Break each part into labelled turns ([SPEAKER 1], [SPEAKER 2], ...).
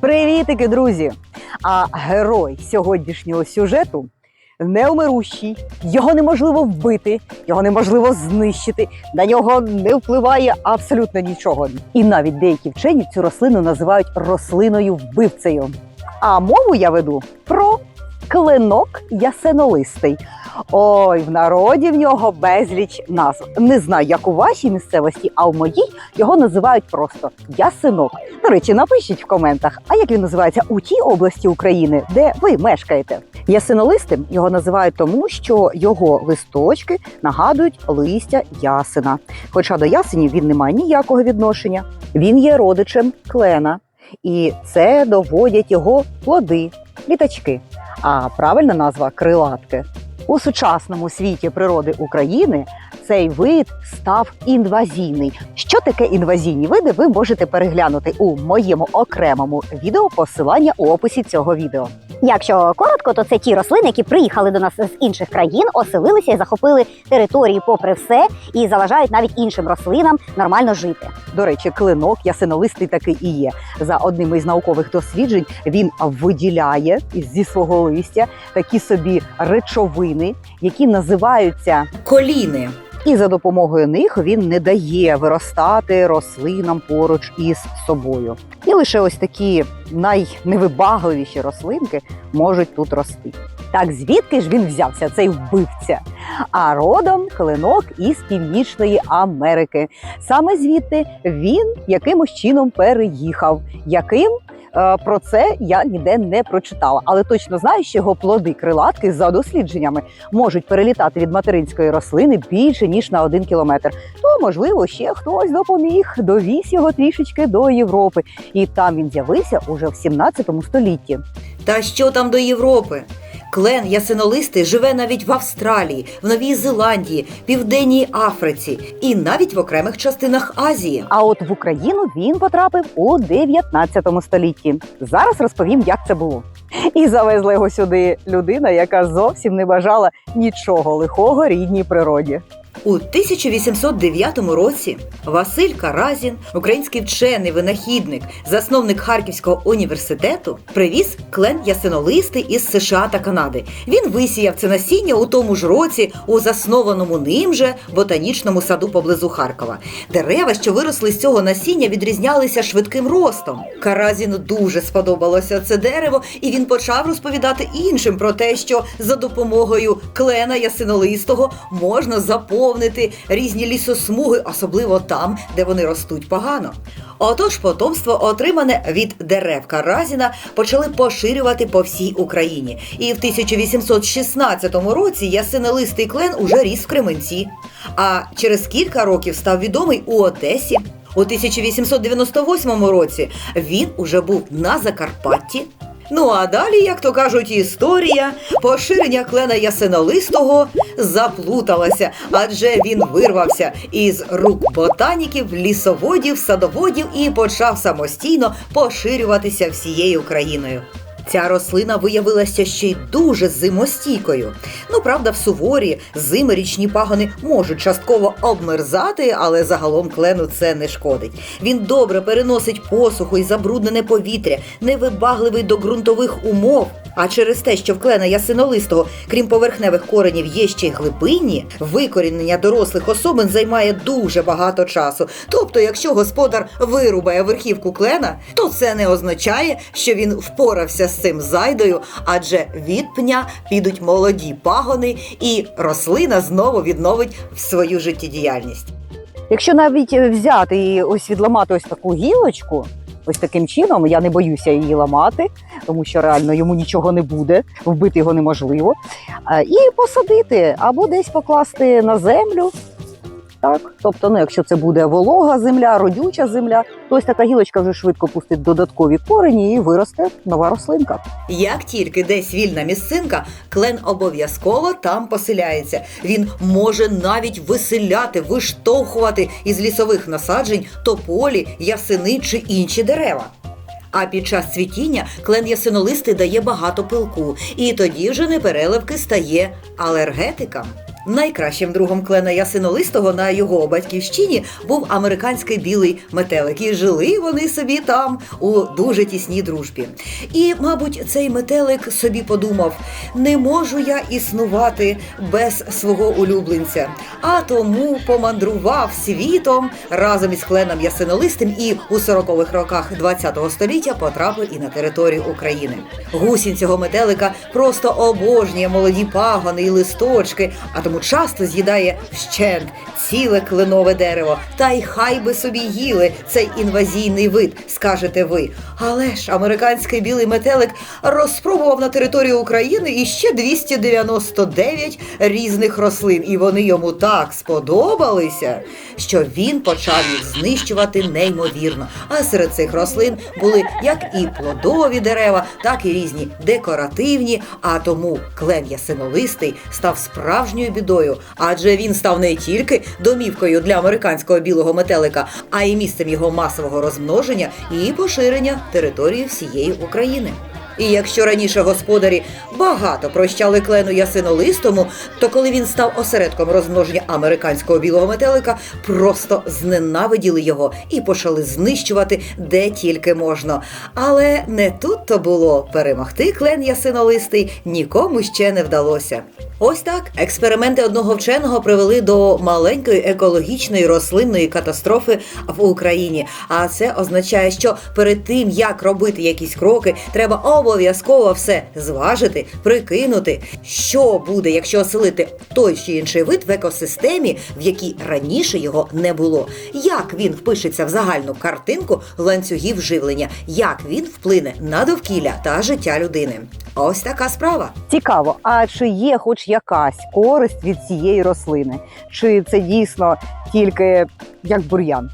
[SPEAKER 1] Привітики, друзі! А герой сьогоднішнього сюжету неумирущий. Його неможливо вбити, його неможливо знищити. На нього не впливає абсолютно нічого. І навіть деякі вчені цю рослину називають рослиною вбивцею. А мову я веду про клинок ясенолистий. Ой, в народі в нього безліч назв. Не знаю, як у вашій місцевості, а в моїй його називають просто ясенок. До речі, напишіть в коментах, а як він називається у тій області України, де ви мешкаєте. Ясенолистим його називають тому, що його листочки нагадують листя ясена. Хоча до ясенів він не має ніякого відношення. Він є родичем клена, і це доводять його плоди, літачки. А правильна назва крилатки. У сучасному світі природи України цей вид став інвазійний. Що таке інвазійні види? Ви можете переглянути у моєму окремому відео посилання у описі цього відео.
[SPEAKER 2] Якщо коротко, то це ті рослини, які приїхали до нас з інших країн, оселилися і захопили території попри все, і заважають навіть іншим рослинам нормально жити.
[SPEAKER 1] До речі, клинок ясенолистий такий і є. За одним із наукових досліджень він виділяє зі свого листя такі собі речовини, які називаються
[SPEAKER 3] коліни.
[SPEAKER 1] І за допомогою них він не дає виростати рослинам поруч із собою. І лише ось такі найневибагливіші рослинки можуть тут рости. Так звідки ж він взявся, цей вбивця? А родом клинок із Північної Америки. Саме звідти він якимось чином переїхав. Яким Про це я ніде не прочитала, але точно знаю, що його плоди крилатки за дослідженнями можуть перелітати від материнської рослини більше ніж на один кілометр. То можливо ще хтось допоміг, довіз його трішечки до Європи, і там він з'явився уже в 17 столітті.
[SPEAKER 3] Та що там до Європи? Клен ясенолистий живе навіть в Австралії, в Новій Зеландії, Південній Африці і навіть в окремих частинах Азії.
[SPEAKER 1] А от в Україну він потрапив у 19 столітті. Зараз розповім, як це було. І завезла його сюди людина, яка зовсім не бажала нічого лихого рідній природі.
[SPEAKER 3] У 1809 році Василь Каразін, український вчений винахідник, засновник Харківського університету, привіз клен ясенолистий із США та Канади. Він висіяв це насіння у тому ж році у заснованому ним же ботанічному саду поблизу Харкова. Дерева, що виросли з цього насіння, відрізнялися швидким ростом. Каразіну дуже сподобалося це дерево, і він почав розповідати іншим про те, що за допомогою клена ясенолистого можна заповнити різні лісосмуги, особливо там, де вони ростуть погано. Отож, потомство, отримане від дерев Каразіна, почали поширювати по всій Україні. І в 1816 році ясенолистий клен уже ріс в Кременці. А через кілька років став відомий у Одесі. У 1898 році він уже був на Закарпатті. Ну а далі, як то кажуть, історія поширення клена ясенолистого заплуталася, адже він вирвався із рук ботаніків, лісоводів, садоводів і почав самостійно поширюватися всією країною. Ця рослина виявилася ще й дуже зимостійкою. Ну, правда, в суворі зими річні пагони можуть частково обмерзати, але загалом клену це не шкодить. Він добре переносить посуху і забруднене повітря, невибагливий до ґрунтових умов. А через те, що в клена ясинолистого, крім поверхневих коренів, є ще й глибинні, викорінення дорослих особин займає дуже багато часу. Тобто, якщо господар вирубає верхівку клена, то це не означає, що він впорався з цим зайдою, адже від пня підуть молоді пагони, і рослина знову відновить свою життєдіяльність.
[SPEAKER 1] Якщо навіть взяти і ось відламати ось таку гілочку, ось таким чином, я не боюся її ламати, тому що реально йому нічого не буде, вбити його неможливо. Е, І посадити або десь покласти на землю. Так, тобто, ну, якщо це буде волога земля, родюча земля, то ось така гілочка вже швидко пустить додаткові корені і виросте нова рослинка.
[SPEAKER 3] Як тільки десь вільна місцинка, клен обов'язково там поселяється. Він може навіть виселяти, виштовхувати із лісових насаджень тополі, ясени чи інші дерева. А під час цвітіння клен ясинолистий дає багато пилку, і тоді вже непереливки стає алергетиком. Найкращим другом клена ясинолистого на його батьківщині був американський білий метелик. І жили вони собі там у дуже тісній дружбі. І, мабуть, цей метелик собі подумав: не можу я існувати без свого улюбленця, а тому помандрував світом разом із кленом ясинолистим і у 40-х роках ХХ століття потрапив і на територію України. Гусінь цього метелика просто обожнює молоді пагони і листочки, а тому часто з'їдає вщент ціле кленове дерево. Та й хай би собі їли цей інвазійний вид, скажете ви. Але ж американський білий метелик розпробував на території України іще 299 різних рослин, і вони йому так сподобалися, що він почав їх знищувати неймовірно. А серед цих рослин були як і плодові дерева, так і різні декоративні. А тому клен ясинолистий став справжньою бідою, адже він став не тільки домівкою для американського білого метелика, а й місцем його масового розмноження і поширення території всієї України. І якщо раніше господарі багато прощали клену ясинолистому, то коли він став осередком розмноження американського білого метелика, просто зненавиділи його і почали знищувати де тільки можна. Але не тут то було перемогти клен ясинолистий нікому ще не вдалося. Ось так експерименти одного вченого привели до маленької екологічної рослинної катастрофи в Україні. А це означає, що перед тим як робити якісь кроки, треба обов'язково все зважити, прикинути, що буде, якщо оселити той чи інший вид в екосистемі, в якій раніше його не було. Як він впишеться в загальну картинку ланцюгів живлення, як він вплине на довкілля та життя людини. Ось така справа.
[SPEAKER 1] Цікаво, а чи є хоч якась користь від цієї рослини? Чи це дійсно тільки як бур'ян?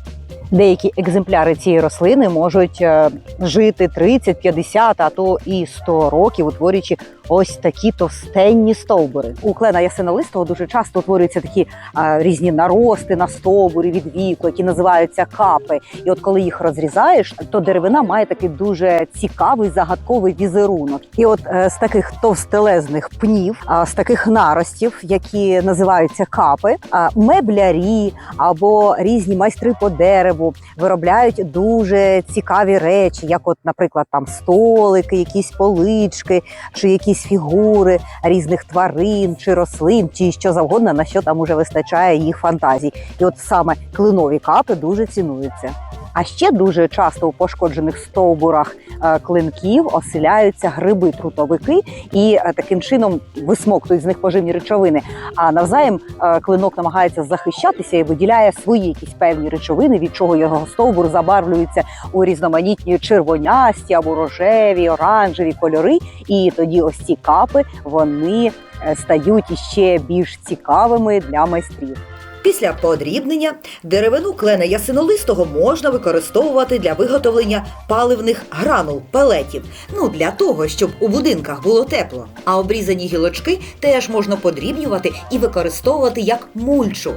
[SPEAKER 1] Деякі екземпляри цієї рослини можуть е, жити 30, 50, а то і 100 років, утворюючи ось такі товстенні стовбури. У клена ясинолистого дуже часто утворюються такі е, різні нарости на стовбурі від віку, які називаються капи. І от коли їх розрізаєш, то деревина має такий дуже цікавий загадковий візерунок. І от е, з таких товстелезних пнів, а з таких наростів, які називаються капи, а, меблярі або різні майстри по дереву виробляють дуже цікаві речі, як, от, наприклад, там столики, якісь полички, чи якісь фігури різних тварин чи рослин, чи що завгодно, на що там уже вистачає їх фантазій. І от саме клинові капи дуже цінуються. А ще дуже часто у пошкоджених стовбурах е, клинків оселяються гриби-трутовики і е, таким чином висмоктують з них поживні речовини. А навзаєм е, клинок намагається захищатися і виділяє свої якісь певні речовини, від чого його стовбур забарвлюється у різноманітні червонясті або рожеві, оранжеві кольори. І тоді ось ці капи вони стають іще більш цікавими для майстрів.
[SPEAKER 3] Після подрібнення деревину клена ясинолистого можна використовувати для виготовлення паливних гранул, пелетів. Ну для того, щоб у будинках було тепло. А обрізані гілочки теж можна подрібнювати і використовувати як мульчу.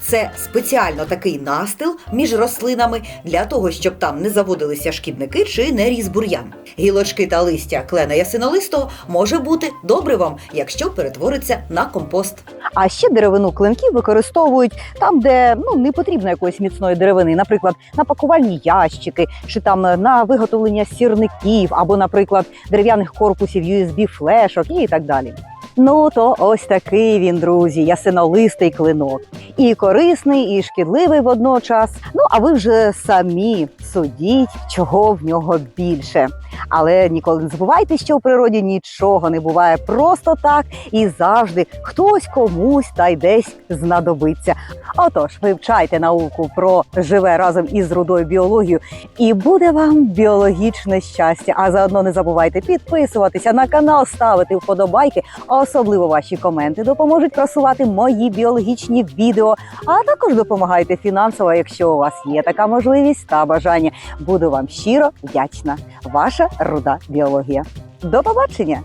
[SPEAKER 3] Це спеціально такий настил між рослинами для того, щоб там не заводилися шкідники чи не ріс бур'ян. Гілочки та листя клена ясинолистого може бути добривом, якщо перетвориться на компост.
[SPEAKER 1] А ще деревину клинків використовують там, де ну не потрібно якоїсь міцної деревини, наприклад, на пакувальні ящики, чи там е, на виготовлення сірників, або, наприклад, дерев'яних корпусів USB флешок і так далі. Ну то ось такий він, друзі, ясинолистий клинок. І корисний, і шкідливий водночас. Ну а ви вже самі судіть, чого в нього більше. Але ніколи не забувайте, що в природі нічого не буває просто так, і завжди хтось комусь та й десь знадобиться. Отож, вивчайте науку про живе разом із рудою біологію, і буде вам біологічне щастя. А заодно не забувайте підписуватися на канал, ставити вподобайки, особливо ваші коменти допоможуть просувати мої біологічні відео. А також допомагайте фінансово, якщо у вас є така можливість та бажання. Буду вам щиро вдячна. Ваша руда біологія. До побачення!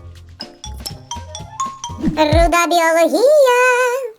[SPEAKER 4] Руда біологія.